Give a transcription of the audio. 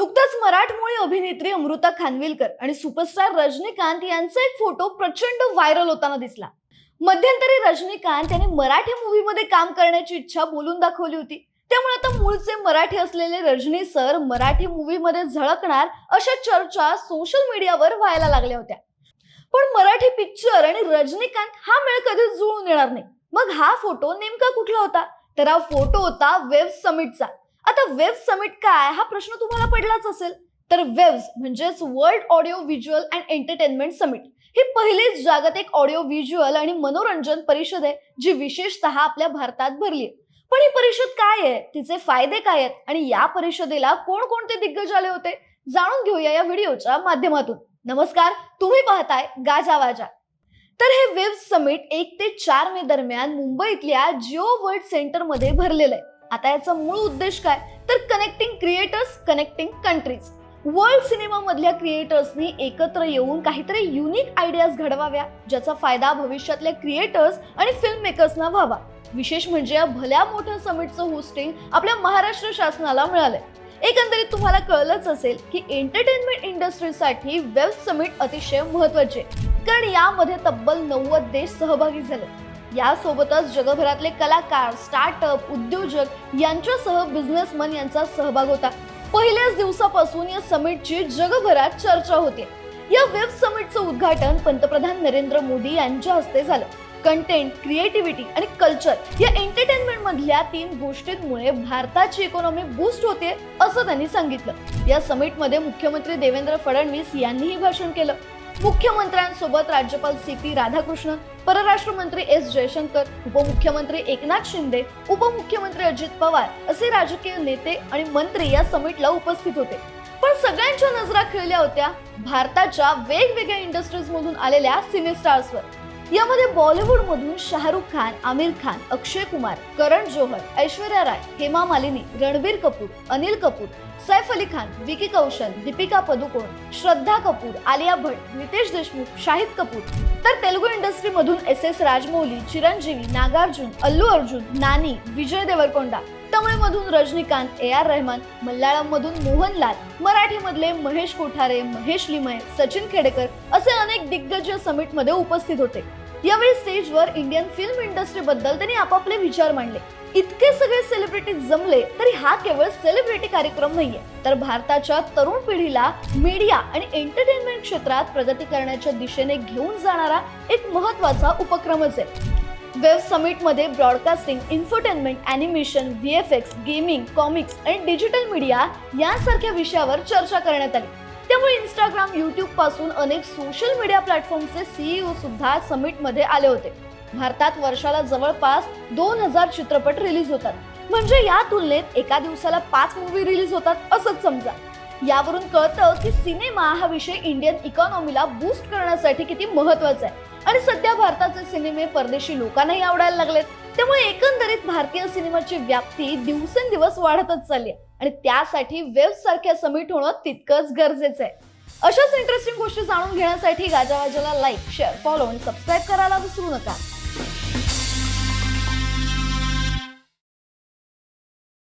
नुकताच मराठमोळी अभिनेत्री अमृता खानविलकर आणि सुपरस्टार रजनीकांत यांचा एक फोटो प्रचंड व्हायरल होताना दिसला. मध्यंतरी रजनीकांत यांनी मराठी मूवीमध्ये काम करण्याची इच्छा बोलून दाखवली होती. त्यामुळे आता मूळचे मराठी असलेले रजनी सर मराठी मूवीमध्ये झळकणार अशा चर्चा सोशल मीडियावर व्हायला लागल्या होत्या. पण मराठी पिक्चर आणि रजनीकांत हा मेळ कधीच जुळून येणार नाही. मग हा फोटो नेमका कुठला होता? तर हा फोटो होता वेब समिटचा आता वेब समिट काय? हा प्रश्न तुम्हाला पडलाच असेल. तर वेव्स म्हणजेच world audio visual and entertainment summit ही पहिलीच जागतिक ऑडिओ व्हिज्युअल आणि मनोरंजन परिषद आहे जी विशेषतः आपल्या भारतात भरली पण ही परिषद काय आहे? तिचे फायदे काय आहेत? आणि या परिषदेला कोणकोणते दिग्गज आले होते? जाणून घेऊया या व्हिडिओच्या माध्यमातून. नमस्कार तुम्ही पाहताय गाजा वाजा. तर हे वेब समिट एक ते चार मे दरम्यान मुंबईतल्या जिओ वर्ल्ड सेंटरमध्ये भरलेलं आहे. आता याचा मूळ उद्देश काय? तर connecting creators connecting countries world cinema मधल्या क्रिएटर्सनी एकत्र येऊन काहीतरी युनिक आयडियाज घडवाव्या ज्याचा फायदा भविष्यातल्या क्रिएटर्स आणि फिल्म मेकर्सना व्हावा. विशेष म्हणजे या भल्या मोठ्या समिटचं होस्टिंग आपल्या महाराष्ट्र शासनाला मिळालंय. एकंदरीत तुम्हाला कळलंच असेल की एंटरटेनमेंट इंडस्ट्रीसाठी वेब समिट अतिशय महत्त्वाचे आहे. कारण यामध्ये तब्बल नव्वद देश सहभागी झाले. यासोबतच जगभरातले कलाकार स्टार्टअप उद्योजक यांच्यासह बिझनेसमन यांचा सहभाग होता. पहिल्याच दिवसापासून या समिटची जगभरात चर्चा होते. या वेब समिटचं उद्घाटन पंतप्रधान नरेंद्र मोदी यांच्या हस्ते झालं. कंटेंट क्रिएटिव्हिटी आणि कल्चर या एंटरटेनमेंट मधल्या तीन गोष्टींमुळे भारताची इकॉनॉमी बूस्ट होते असं त्यांनी सांगितलं. या समिटमध्ये मुख्यमंत्री देवेंद्र फडणवीस यांनीही भाषण केलं. मुख्यमंत्र्यांसोबत राज्यपाल सी पी राधाकृष्णन परराष्ट्र मंत्री एस जयशंकर उपमुख्यमंत्री एकनाथ शिंदे उपमुख्यमंत्री अजित पवार असे राजकीय नेते आणि मंत्री या समिटला उपस्थित होते. पण सगळ्यांच्या नजरा खिळल्या होत्या. भारताच्या वेगवेगळ्या इंडस्ट्रीज मधून आलेल्या सिनेस्टार्सवर यामध्ये बॉलिवूड मधून शाहरुख खान आमिर खान अक्षय कुमार करण जोहर ऐश्वर्या राय हेमा मालिनी रणबीर कपूर अनिल कपूर सैफ अली खान विकी कौशल दीपिका पदुकोण श्रद्धा कपूर आलिया भट्ट नितेश देशमुख शाहिद कपूर. तर तेलुगू इंडस्ट्री मधून एस एस राजमौली चिरंजीवी नागार्जुन अल्लू अर्जुन नानी विजय देवरकोंडा. तमिळमधून रजनीकांत ए आर रहमान मल्याळम मधून मोहनलाल मराठी मधले महेश कोठारे महेश लिमय सचिन खेडेकर असे अनेक दिग्गज या समिटमध्ये उपस्थित होते. यावेळी स्टेजवर इंडियन फिल्म इंडस्ट्री बद्दल त्यांनी आपापले विचार मांडले. इतके सगळे सेलिब्रिटी जमले तरी हा केवळ सेलिब्रिटी कार्यक्रम नाहीये. तर भारताच्या तरुण पिढीला मीडिया आणि एंटरटेनमेंट क्षेत्रात प्रगती करण्याच्या दिशेने घेऊन जाणारा एक महत्त्वाचा उपक्रमच आहे. वेब समिटमध्ये broadcasting infotainment animation V F X gaming comics आणि डिजिटल मीडिया यासारख्या विषयावर चर्चा करण्यात आली. त्यामुळे इंस्टाग्राम युट्यूबपासून अनेक सोशल मीडिया प्लॅटफॉर्मचे सीईओ सुद्धा समिटमध्ये आले होते. भारतात वर्षाला जवळपास दोन हजार चित्रपट रिलीज होतात. म्हणजे या तुलनेत एका दिवसाला पाच मूवी रिलीज होतात असंच समजा. यावरून कळतं की सिनेमा हा विषय इंडियन इकॉनॉमीला बूस्ट करण्यासाठी किती महत्त्वाचा आहे. आणि सध्या भारताचे सिनेमे परदेशी लोकांनाही आवडायला लागलेत. त्यामुळे एकंदरीत भारतीय सिनेमाची व्याप्ती दिवसेंदिवस वाढतच चालली आणि त्यासाठी वेब सारख्या समिट होणं तितकंच गरजेचं आहे. अशाच इंटरेस्टिंग गोष्टी जाणून घेण्यासाठी गाजावाजाला लाईक शेअर फॉलो आणि सबस्क्राईब करायला विसरू नका.